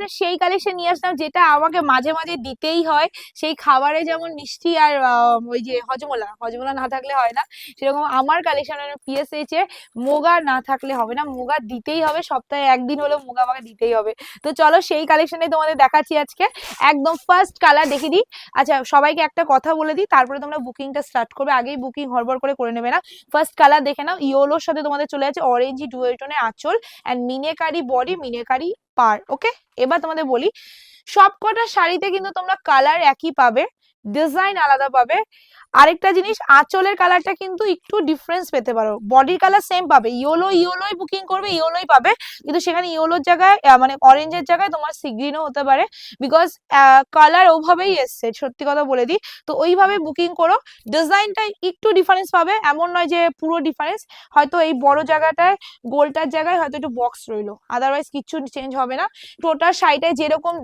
আচ্ছা সেই কালেকশন নিয়ে আসলাম যেটা আমাকে মাঝে মাঝে দিতেই হয়। সেই খাবারে যেমন মিষ্টি আর ওই যে হজমোলা হজমোলা না থাকলে হয় না। সেরকম আমার কালেকশন পিএসএইচ এ মোগা না থাকলে হবে না, মোগা দিতেই হবে, সপ্তাহে একদিন হলেও মোগা আমাকে দিতেই হবে। তো চলো সেই কালেকশনে তোমাদের দেখাচ্ছি আজকে। একদম ফার্স্ট কালার দেখে দিই। আচ্ছা সবাইকে একটা কথা বলে দিই, তারপরে তোমরা বুকিংটা স্টার্ট করবে। আগেই বুকিং হড়বড় করে করে নেবে না। ফার্স্ট কালার দেখে নাও। ইয়োলোর সাথে তোমাদের চলে যাচ্ছে। অরেঞ্জি ডুয়েল টোনের আঁচল অ্যান্ড মিনেকারি বডি মিনেকারি পার ওকে এবার তোমাদের বলি, সবকটা শাড়িতে কিন্তু তোমরা কালার একই পাবে ডিজাইন আলাদা পাবে আরেকটা জিনিস, আঁচলের কালারটা কিন্তু একটু ডিফারেন্স পেতে পারো। বডির কালার সেম পাবে। ইয়োলো ইয়োলোই বুকিং করবে ইয়োলোই পাবে। কিন্তু সেখানে ইয়োলোর জায়গায় মানে অরেঞ্জের জায়গায় তোমার সিগ্রিনও হতে পারে। বিকজ কালার ওভাবেই এসছে, সত্যি কথা বলে দিই। তো ওইভাবে বুকিং করো। ডিজাইনটা একটু ডিফারেন্স পাবে। এমন নয় যে পুরো ডিফারেন্স হয়তো এই বড় জায়গাটায়, গোলটার জায়গায় হয়তো একটু বক্স রইল। আদারওয়াইজ কিচ্ছু চেঞ্জ হবে না। টোটাল শাড়িটায় যেরকম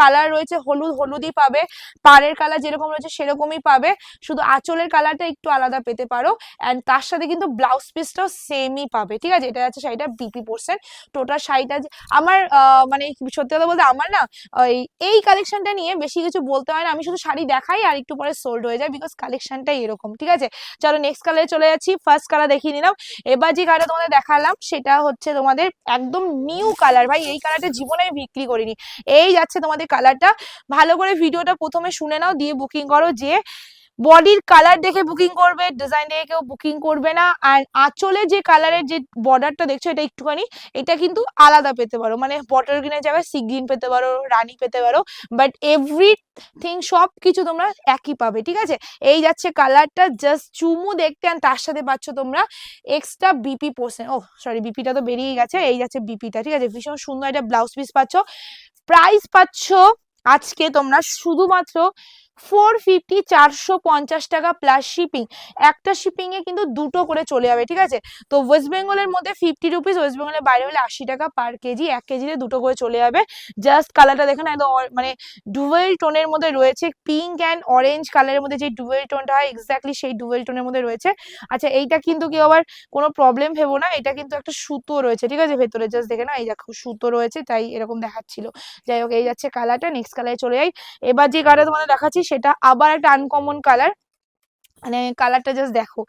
কালার রয়েছে, হলুদ, হলুদই পাবে। পাড়ের কালার যেরকম রয়েছে, সেরকমই পাবে। শুধু আঁচলের কালারটা একটু আলাদা পেতে পারো। অ্যান্ড তার সাথে কিন্তু ব্লাউজ পিসটাও সেমই পাবে, ঠিক আছে? এটা আছে শাড়িটা বিপি পোর্সেন টোটাল শাড়িটা আমার মানে সত্যি কথা বলতে আমার না, ওই, এই কালেকশনটা নিয়ে বেশি কিছু বলতে হয় না। আমি শুধু শাড়ি দেখাই আর একটু পরে সোল্ড হয়ে যায় বিকজ কালেকশনটাই এরকম, ঠিক আছে? চলো নেক্সট কালারে চলে যাচ্ছি। ফার্স্ট কালার দেখিয়ে নিলাম। এবার যে কালারটা তোমাদের দেখালাম, সেটা হচ্ছে তোমাদের একদম নিউ কালার ভাই, এই কালারটা জীবনে আমি বিক্রি করিনি। এই যাচ্ছে তোমাদের কালারটা ভালো করে ভিডিওটা প্রথমে শুনে নাও, দিয়ে বুকিং করো যে বডির কালার দেখে বুকিং করবে ডিজাইন দেখে কেউ বুকিং করবে না। আর আঁচলে যে কালারের যে বর্ডারটা দেখছ এটা একটুখানি, এটা কিন্তু আলাদা পেতে পারো। মানে বটল গ্রিনের জায়গায় সি গ্রিন পেতে পারো, রানি পেতে পারো। বাট এভরি থিং সব কিছু তোমরা একই পাবে, ঠিক আছে? এই যাচ্ছে কালারটা জাস্ট চুমু দেখতে আর তার সাথে পাচ্ছ তোমরা এক্সট্রা বিপি পোর্শন ও সরি বিপিটা তো বেরিয়ে গেছে, এই যাচ্ছে বিপিটা ঠিক আছে? ভীষণ সুন্দর একটা ব্লাউজ পিস পাচ্ছ। প্রাইস পাচ্ছ আজকে তোমরা শুধুমাত্র ফোর ফিফটি চারশো পঞ্চাশ টাকা প্লাস শিপিং একটা শিপিং এ কিন্তু দুটো করে চলে যাবে, ঠিক আছে? তো ওয়েস্ট বেঙ্গলের মধ্যে ফিফটি রুপিস ওয়েস্ট বেঙ্গলের বাইরে হলে আশি টাকা পার কেজি এক কেজিতে দুটো করে চলে যাবে। জাস্ট কালারটা দেখেন, একদম মানে ডুয়েল টোনের মধ্যে রয়েছে পিঙ্ক অ্যান্ড অরেঞ্জ কালারের মধ্যে যে ডুয়েল টোনটা হয় এক্স্যাক্টলি সেই ডুয়েল টোনের মধ্যে রয়েছে। আচ্ছা এইটা কিন্তু কেউ আবার কোনো প্রবলেম ভেবো না, এটা কিন্তু একটা সুতো রয়েছে, ঠিক আছে? ভেতরে জাস্ট দেখে না এই দেখো সুতো রয়েছে, তাই এরকম দেখাচ্ছিল। যাই হোক, এই যাচ্ছে কালারটা নেক্সট কালারে চলে যাই। এবার যে কালারটা তোমাদের দেখাচ্ছি সেটা আবার একটা আনকমন কালার মানে কালারটা জাস্ট দেখো।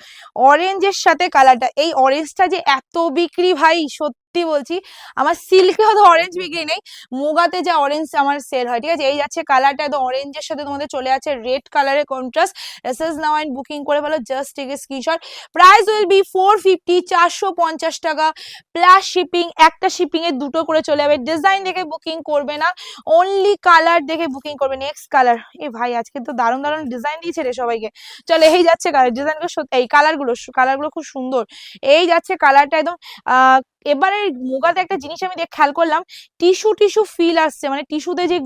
অরেঞ্জের সাথে কালারটা এই অরেঞ্জটা যে এত বিক্রি ভাই, সত্যি বলছি, আমার সিল্কে হয়তো অরেঞ্জ বিক্রি নেই, মুগাতে যা অরেঞ্জ আমার সেল হয়, ঠিক আছে? এই যাচ্ছে কালারটা একদম অরেঞ্জের সাথে তোমাদের চলে আছে রেড কালারের contrast SS now and booking করে ফেলো just take screenshot price will be four fifty চারশো পঞ্চাশ টাকা প্লাস শিপিং একটা শিপিং এ দুটো করে চলে যাবে ডিজাইন দেখে বুকিং করবে না অনলি কালার দেখে বুকিং করবে নেক্সট কালার এ ভাই আজকে তো দারুণ দারুণ ডিজাইন দিয়েছে রে সবাইকে, চলে এই যাচ্ছে কালার ডিজাইনগুলো এই কালারগুলো কালারগুলো খুব সুন্দর, এই যাচ্ছে কালারটা একদম এবারে মুগাতে একটা জিনিস আমি দেখ, খেয়াল করলাম টিস্যু টিস্যু ফিল আসছে মানে টিস্যুতে যে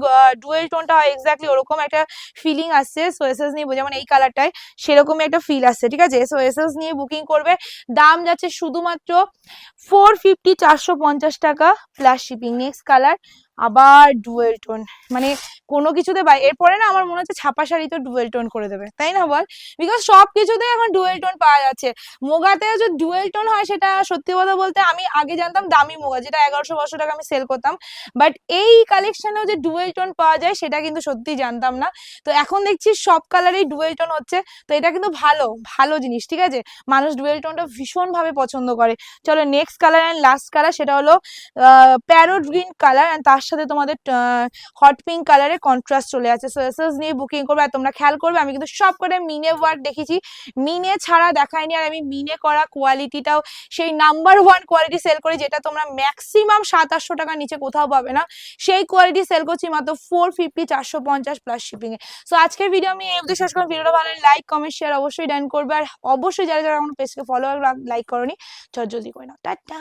ডুয়েল টোনটা হয় এক্স্যাক্টলি ওরকম একটা ফিলিং আসছে সো এসএস নিয়ে যেমন এই কালারটায় সেরকমই একটা ফিল আসছে, ঠিক আছে? সো নিয়ে বুকিং করবে, দাম যাচ্ছে শুধুমাত্র ফোর ফিফটি চারশো পঞ্চাশ টাকা প্লাস শিপিং নেক্সট কালার আবার ডুয়েল টোন মানে কোনো কিছুতে বাই এরপরে না আমার মনে হচ্ছে ছাপা শাড়ি তো ডুয়েল টোন করে দেবে। তাই না বল? বিকজ সব কিছুতেই এখন ডুয়েল টোন পাওয়া যাচ্ছে। মোগাতে যে ডুয়েল টোন হয় সেটা সত্যি কথা বলতে আমি আগে জানতাম দামি মোগা, যেটা এগারোশো বারোশো টাকা আমি সেল করতাম। বাট এই কালেকশনেও যে ডুয়েল টোন পাওয়া যায়, সেটা কিন্তু সত্যি জানতাম না। তো এখন দেখছি সব কালারেই ডুয়েল টোন হচ্ছে। তো এটা কিন্তু ভালো ভালো জিনিস, ঠিক আছে? মানুষ ডুয়েল টোনটা ভীষণভাবে পছন্দ করে। চলো next colour and last colour সেটা হলো প্যারোট গ্রিন কালার অ্যান্ড তার সাথে তোমাদের হট পিঙ্ক কালারের কন্ট্রাস্ট চলে আছে সো নিয়ে বুকিং করবে। আর তোমরা খেয়াল করবে, আমি কিন্তু সব করে মিনে ওয়ার্ক দেখেছি। মিনে ছাড়া দেখায়নি, আর আমি মিনে করা কোয়ালিটিটাও সেই নাম্বার ওয়ান কোয়ালিটি সেল করি, যেটা তোমরা ম্যাক্সিমাম সাত আটশো টাকার নিচে কোথাও পাবে না। সেই কোয়ালিটি সেল করছি মাত্র ফোর ফিফটি চারশো পঞ্চাশ প্লাস শিপিং এ। সো আজকের ভিডিও আমি এই শেষ করলাম। ভিডিওটা ভালো লাইক কমেন্ট শেয়ার অবশ্যই ডান করবে। আর অবশ্যই যারা যারা আমার পেজকে ফলো লাইক করনি, চট জলদি করে নাও। টাটা!